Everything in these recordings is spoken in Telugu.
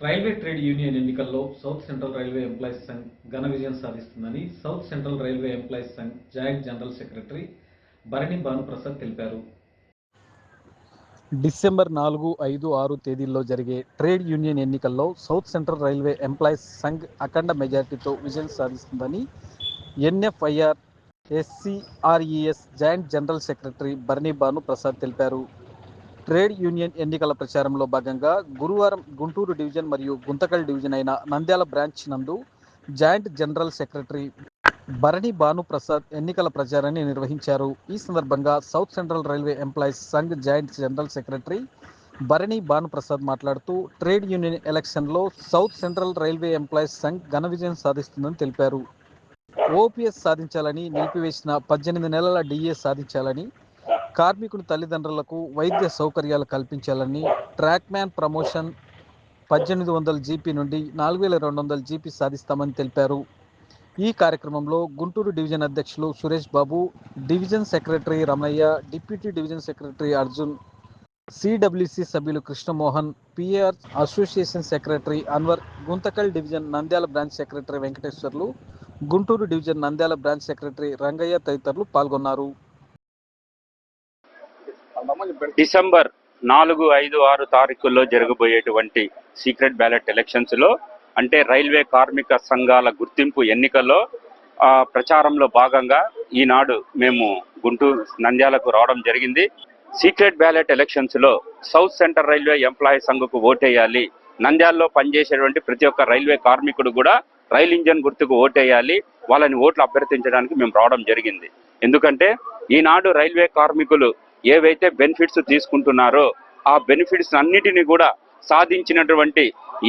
రైల్వే ట్రేడ్ యూనియన్ ఎన్నికల్లో South Central Railway Employees Sangh ఘన విజయం సాధిస్తుందని South Central Railway Employees Sangh joint general secretary Bharani Bhanuprasad తెలిపారు. డిసెంబర్ నాలుగు ఐదు ఆరు తేదీల్లో జరిగే ట్రేడ్ యూనియన్ ఎన్నికల్లో South Central Railway Employees Sangh అఖండ మెజార్టీతో విజయం సాధిస్తుందని NFIR SCRES joint general secretary Barni Bhanu Prasad తెలిపారు. ట్రేడ్ యూనియన్ ఎన్నికల ప్రచారంలో భాగంగా గురువారం గుంటూరు డివిజన్ మరియు గుంతకల్ డివిజన్ అయిన నంద్యాల బ్రాంచ్ నందు joint general secretary Bharani Bhanuprasad ఎన్నికల ప్రచారాన్ని నిర్వహించారు. ఈ సందర్భంగా south central railway employees Sangh joint general secretary Bharani Bhanuprasad మాట్లాడుతూ ట్రేడ్ యూనియన్ ఎలక్షన్లో south central railway employees Sangh ఘన విజయం సాధిస్తుందని తెలిపారు. ఓపీఎస్ సాధించాలని నిలిపివేసిన పద్దెనిమిది నెలల డిఏ సాధించాలని కార్మికుని తల్లిదండ్రులకు వైద్య సౌకర్యాలు కల్పించాలని ట్రాక్ మ్యాన్ ప్రమోషన్ పద్దెనిమిది వందల జీపీ నుండి నాలుగు వేల రెండు వందల జీపీ సాధిస్తామని తెలిపారు. ఈ కార్యక్రమంలో గుంటూరు డివిజన్ అధ్యక్షులు Suresh Babu division secretary Ramayya deputy division secretary Arjun CWC సభ్యులు Krishnamohan PR association secretary Anwar Guntakal division Nandyal branch secretary Venkateswarlu Guntur division Nandyal branch secretary Rangayya తదితరులు పాల్గొన్నారు. డిసెంబర్ నాలుగు ఐదు ఆరు తారీఖుల్లో జరగబోయేటువంటి సీక్రెట్ బ్యాలెట్ ఎలక్షన్స్లో అంటే రైల్వే కార్మిక సంఘాల గుర్తింపు ఎన్నికల్లో ఆ, ప్రచారంలో భాగంగా ఈనాడు మేము గుంటూరు నంద్యాలకు రావడం జరిగింది. సీక్రెట్ బ్యాలెట్ ఎలక్షన్స్లో సౌత్ సెంటర్ రైల్వే ఎంప్లాయీ సంఘకు ఓటేయాలి. నంద్యాలలో పనిచేసేటువంటి ప్రతి ఒక్క రైల్వే కార్మికుడు కూడా రైల్ ఇంజన్ గుర్తుకు ఓటేయాలి. వాళ్ళని ఓట్లు అభ్యర్థించడానికి మేము రావడం జరిగింది. ఎందుకంటే ఈనాడు రైల్వే కార్మికులు ఏవైతే బెనిఫిట్స్ తీసుకుంటున్నారో ఆ బెనిఫిట్స్ అన్నిటిని కూడా సాధించినటువంటి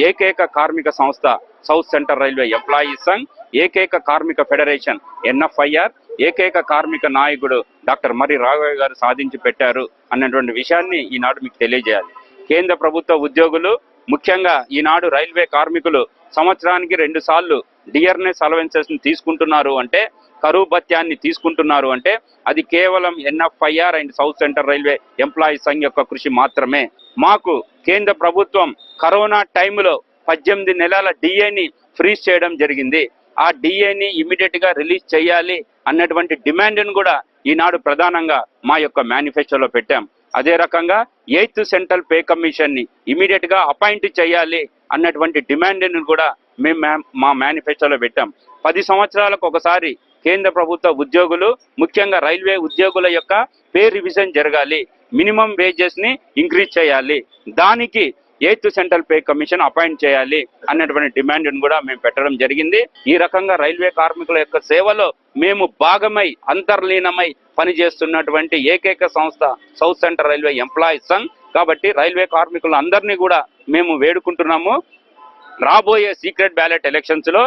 ఏకైక కార్మిక సంస్థ south central railway employees Sangh ఏకైక కార్మిక ఫెడరేషన్ ఎన్ఎఫ్ఐఆర్ ఏకైక కార్మిక నాయకుడు డాక్టర్ మరి రాఘవయ్య గారు సాధించి పెట్టారు అన్నటువంటి విషయాన్ని ఈనాడు మీకు తెలియజేయాలి. కేంద్ర ప్రభుత్వ ఉద్యోగులు ముఖ్యంగా ఈనాడు రైల్వే కార్మికులు సంవత్సరానికి రెండు సార్లు డియర్నెస్ అలవెన్సెస్ తీసుకుంటున్నారు అంటే కరువు భత్యాన్ని తీసుకుంటున్నారు అంటే అది కేవలం NFIR and south central railway employees Sangh యొక్క కృషి మాత్రమే. మాకు కేంద్ర ప్రభుత్వం కరోనా టైంలో పద్దెనిమిది నెలల డిఏని ఫ్రీజ్ చేయడం జరిగింది. ఆ డిఏని ఇమీడియట్గా రిలీజ్ చేయాలి అన్నటువంటి డిమాండ్ను కూడా ఈనాడు ప్రధానంగా మా యొక్క మేనిఫెస్టోలో పెట్టాం. అదే రకంగా ఎయిత్ సెంట్రల్ పే కమిషన్ని ఇమీడియట్గా అపాయింట్ చేయాలి అన్నటువంటి డిమాండ్ను కూడా మేము మా- మా మేనిఫెస్టోలో పెట్టాం. పది సంవత్సరాలకు ఒకసారి కేంద్ర ప్రభుత్వ ఉద్యోగులు ముఖ్యంగా రైల్వే ఉద్యోగుల యొక్క పే రివిజన్ జరగాలి. మినిమం వేజెస్ని ఇంక్రీజ్ చేయాలి. దానికి eighth central pay commission appoint చేయాలి అన్నటువంటి డిమాండ్ కూడా మేము పెట్టడం జరిగింది. ఈ రకంగా రైల్వే కార్మికుల యొక్క సేవలో మేము భాగమై అంతర్లీనమై పనిచేస్తున్నటువంటి ఏకైక సంస్థ south central railway employees Sangh. కాబట్టి రైల్వే కార్మికులు అందరినీ కూడా మేము వేడుకుంటున్నాము. రాబోయే సీక్రెట్ బ్యాలెట్ ఎలక్షన్స్లో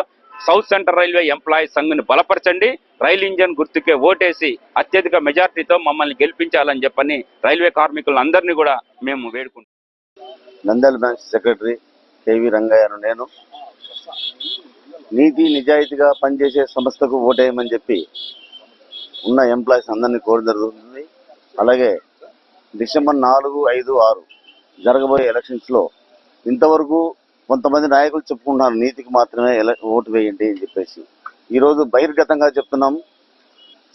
సౌత్ సెంట్రల్ రైల్వే ఎంప్లాయీస్ సంఘ్ని బలపరచండి. రైల్ ఇంజన్ గుర్తుకే ఓటేసి అత్యధిక మెజార్టీతో మమ్మల్ని గెలిపించాలని చెప్పని రైల్వే కార్మికులందరినీ కూడా మేము వేడుకుంటాం నందల్ బ్యాంక్ సెక్రటరీ కేవి రంగయ్యను నేను. నీతి నిజాయితీగా పనిచేసే సంస్థకు ఓటేయమని చెప్పి ఉన్న ఎంప్లాయీస్ అందరినీ కోరడం జరుగుతుంది. అలాగే డిసెంబర్ నాలుగు ఐదు ఆరు జరగబోయే ఎలక్షన్స్లో ఇంతవరకు కొంతమంది నాయకులు చెప్పుకుంటున్నారు నీతికి మాత్రమే ఓటు వేయండి అని చెప్పేసి. ఈరోజు బహిర్గతంగా చెప్తున్నాం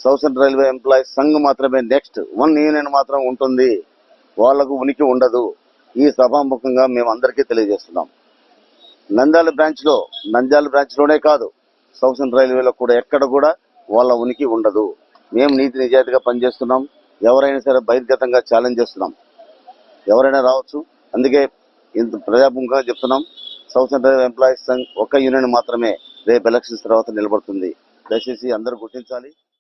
south central railway employees Sangh మాత్రమే నెక్స్ట్ వన్ యూనియన్ మాత్రం ఉంటుంది. వాళ్ళకు ఉనికి ఉండదు. ఈ సభాముఖంగా మేము అందరికీ తెలియజేస్తున్నాం. నంద్యాల బ్రాంచ్లో నంద్యాల బ్రాంచ్లోనే కాదు సౌత్ సెంట్రల్ రైల్వేలో కూడా ఎక్కడ కూడా వాళ్ళ ఉనికి ఉండదు. మేము నీతి నిజాయితీగా పనిచేస్తున్నాం. ఎవరైనా సరే బహిర్గతంగా ఛాలెంజ్ చేస్తున్నాం. ఎవరైనా రావచ్చు. అందుకే ఇంత ప్రజాభూమిగా చెప్తున్నాం. సౌత్ సెంట్రల్ ఎంప్లాయీస్ సంఘ్ ఒక్క యూనియన్ మాత్రమే రేపు ఎలక్షన్స్ తర్వాత నిలబడుతుంది. దయచేసి అందరూ గుర్తించాలి.